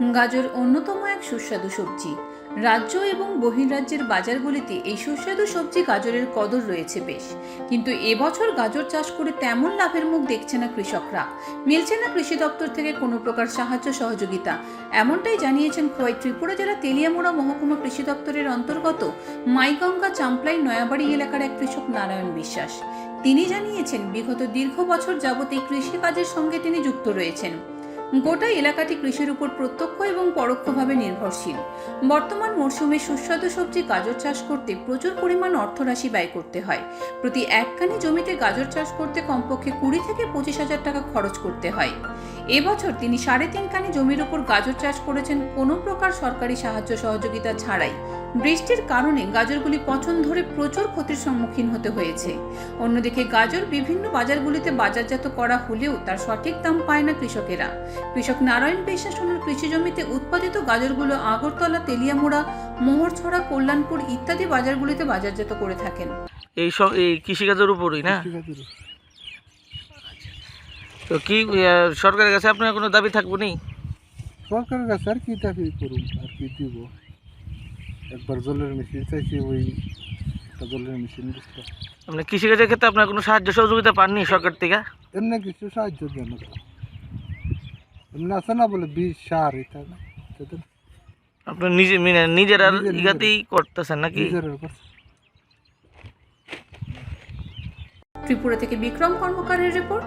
গাজর অন্যতম এক সুস্বাদু সবজি। রাজ্য এবং বহির্রাজ্যের বাজারগুলিতে এই সুস্বাদু সবজি গাজরের কদর রয়েছে বেশ। কিন্তু এবছর গাজর চাষ করে তেমন লাভের মুখ দেখছে না কৃষকরা। মিলছে না কৃষি দপ্তর থেকে কোনো প্রকার সাহায্য সহযোগিতা। এমনটাই জানিয়েছেন খোয়াই ত্রিপুরা জেলা তেলিয়ামোড়া মহকুমা কৃষি দপ্তরের অন্তর্গত মাইগঙ্গা চাম্পলাই নয়াবাড়ি এলাকার এক কৃষক নারায়ণ বিশ্বাস। তিনি জানিয়েছেন, বিগত দীর্ঘ বছর যাবত এই কৃষিকাজের সঙ্গে তিনি যুক্ত রয়েছেন। গোটা এলাকাটি কৃষির উপর প্রত্যক্ষ এবং পরোক্ষভাবে নির্ভরশীল। বর্তমান মরশুমে সুস্বাদু সবজি গাজর চাষ করতে প্রচুর পরিমাণ অর্থরাশি ব্যয় করতে হয়। প্রতি একখানি জমিতে গাজর চাষ করতে কমপক্ষে কুড়ি থেকে পঁচিশ হাজার টাকা খরচ করতে হয়। এবছর তিনি সাড়ে তিনখানি জমির উপর গাজর চাষ করেছেন কোনো প্রকার সরকারি সাহায্য সহযোগিতা ছাড়াই। বৃষ্টির কারণে গাজরগুলি পচন ধরে প্রচুর ক্ষতির সম্মুখীন হতে হয়েছে। অন্যদিকে গাজর বিভিন্ন বাজারগুলিতে বাজারজাত করা হলেও তার সঠিক দাম পায় না কৃষকেরা। কৃষক নারায়ণ বিশ্বাস ওনার কৃষি জমিতে উৎপাদিত গাজরগুলো আগরতলা তেলিয়ামোড়া মোহরছড়া কল্যাণপুর ইত্যাদি বাজারগুলিতে বাজারজাত করে থাকেন। এই সব এই কৃষিকাজের উপরই না। তো কি সরকারের কাছে আপনার কোনো দাবি থাকব নি? সরকারের কাছে আর কি দাবি করুন আর কি দিব? একবার জলের মেশিন চাইছি ওই জলের মেশিন আপনি কৃষিকাজের ক্ষেত্রে আপনার কোনো সাহায্য সহযোগিতা পাননি সরকার থেকে? এমনি কিছু সাহায্য দেন এমনি আছে না বলে বিষ সার এটা না সেটা আপনি নিজে মানে নিজের আর ইগাতেই করতেছেন নাকি? ত্রিপুরা থেকে বিক্রম কর্মকারের report.